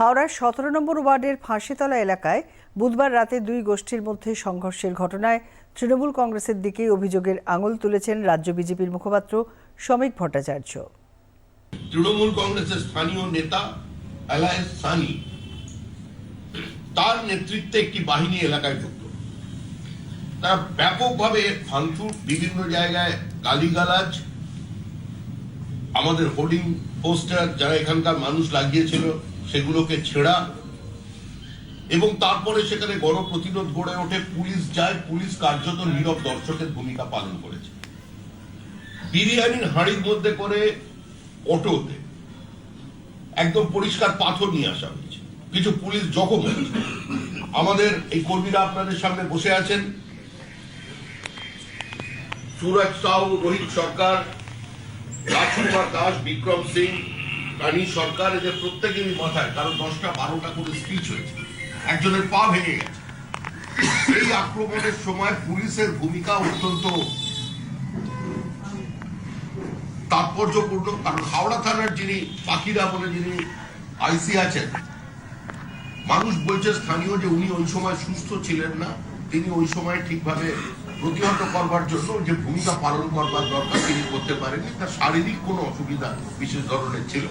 হাওড়ার সতেরো নম্বর ওয়ার্ডের ফাঁসিতলা এলাকায় বুধবার রাতে দুই গোষ্ঠীর মধ্যে সংঘর্ষের ঘটনায় তৃণমূল কংগ্রেসের দিকেই অভিযোগের আঙুল তুলেছেন রাজ্য বিজেপির মুখপাত্র শ্রমিক ভট্টাচার্য। তৃণমূল কংগ্রেসের স্থানীয় নেতা অ্যালায়েন্স সানি তার নেতৃত্বে একটি বাহিনী এলাকায় ঢুকল। তারা ব্যাপকভাবে ভাঙচুর, বিভিন্ন জায়গায় গালিগালাজ, আমাদের হোর্ডিং পোস্টার যারা এখানকার মানুষ লাগিয়েছিল সেগুলোকে ছেঁড়া এবং তারপরে সেখানে গণপ্রতিরোধ গড়ে ওঠে, পুলিশ যায়, পুলিশ কার্যত নীরব দর্শকের ভূমিকা পালন করেছে। বিরিয়ানির হাঁড়ির মধ্যে করে অটোতে একদম পরিষ্কার পাথর নিয়ে আসা হয়েছে। কিছু পুলিশ জখম হয়েছে। আমাদের এই কর্মীরা আপনাদের সামনে বসে আছেন। সুরজ সাউ রোহিত সরকার, রাজকুমার দাস, বিক্রম সিং রানী সরকার এদের প্রত্যেকেরই মাথায় কারও দশটা বারোটা করে স্পিচ হয়েছে। একজনের পা ভেঙে গেছে। এই আক্রমণের সময় পুলিশের ভূমিকা অত্যন্ত তাৎপর্যপূর্ণ, কারণ হাওড়া থানার যিনি পাখিরা বলে যিনি আইসি আছেন, মানুষ বলছে স্থানীয় যে উনি ওই সময় সুস্থ ছিলেন না। তিনি ওই সময় ঠিকভাবে প্রতিহত করবার জন্য যে ভূমিকা পালন করবার দরকার তিনি করতে পারেননি। তার শারীরিক কোনো অসুবিধা বিশেষ ধরনের ছিল